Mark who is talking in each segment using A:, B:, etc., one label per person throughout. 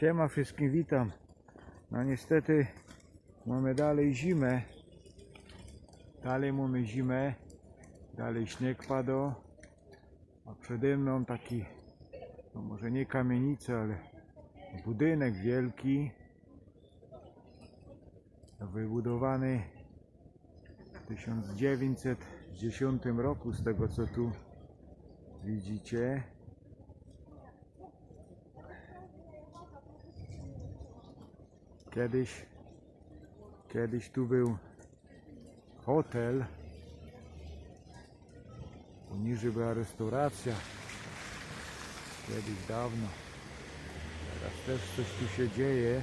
A: Siema wszystkim, witam. No niestety mamy dalej zimę. Dalej mamy zimę. Dalej śnieg pada. A przede mną taki, no może nie kamienica, ale budynek wielki. Wybudowany w 1910 roku, z tego co tu widzicie. Kiedyś, kiedyś tu był hotel. Poniżej była restauracja. Kiedyś dawno. Teraz też coś tu się dzieje.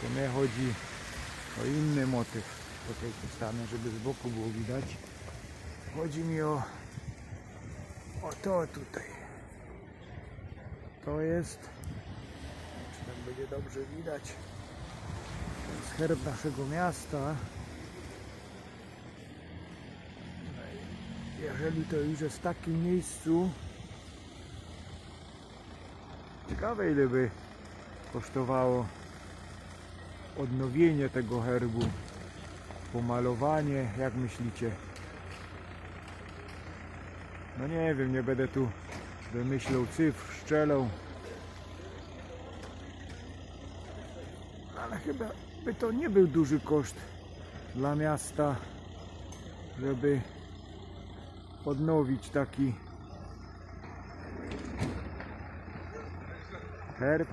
A: Tylko mnie chodzi o inny motyw. Tutaj postanę, żeby z boku było widać. Chodzi mi o, o to tutaj. To jest, czy tam będzie dobrze widać, to jest herb naszego miasta. No Jeżeli to już jest w takim miejscu, ciekawe ile by kosztowało odnowienie tego herbu, pomalowanie, jak myślicie? No nie wiem, nie będę tu wymyślał cyfr, szczelał. Ale chyba by to nie był duży koszt dla miasta, żeby odnowić taki herb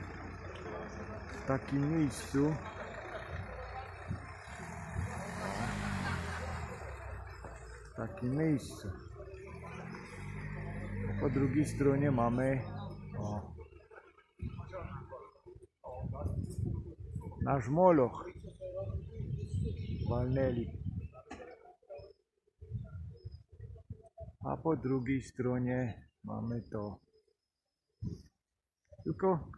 A: w takim miejscu. W takim miejscu. Po drugiej stronie mamy o, nasz moloch walnęli. A po drugiej stronie mamy to. Tylko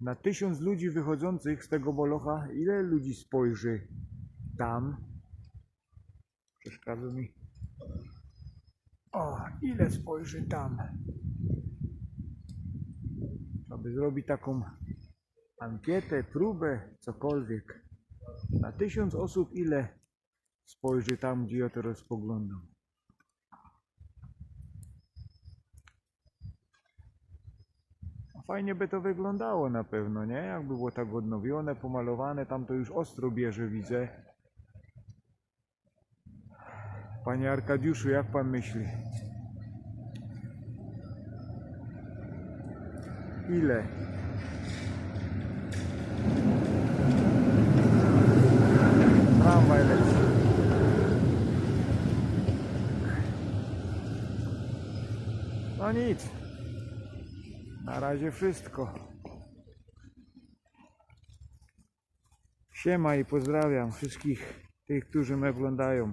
A: na tysiąc ludzi wychodzących z tego molocha, ile ludzi spojrzy tam? Przeszkadza mi. Ile spojrzy tam? Aby zrobić taką ankietę, próbę, cokolwiek. Na tysiąc osób ile spojrzy tam, gdzie ja teraz spoglądam? No Fajnie by to wyglądało na pewno, nie? Jakby było tak odnowione, pomalowane, tam to już ostro bierze, widzę. Panie Arkadiuszu, jak pan myśli? Ile? Tramwaj leci. No nic. Na razie wszystko. Siema i pozdrawiam wszystkich tych, którzy mnie oglądają.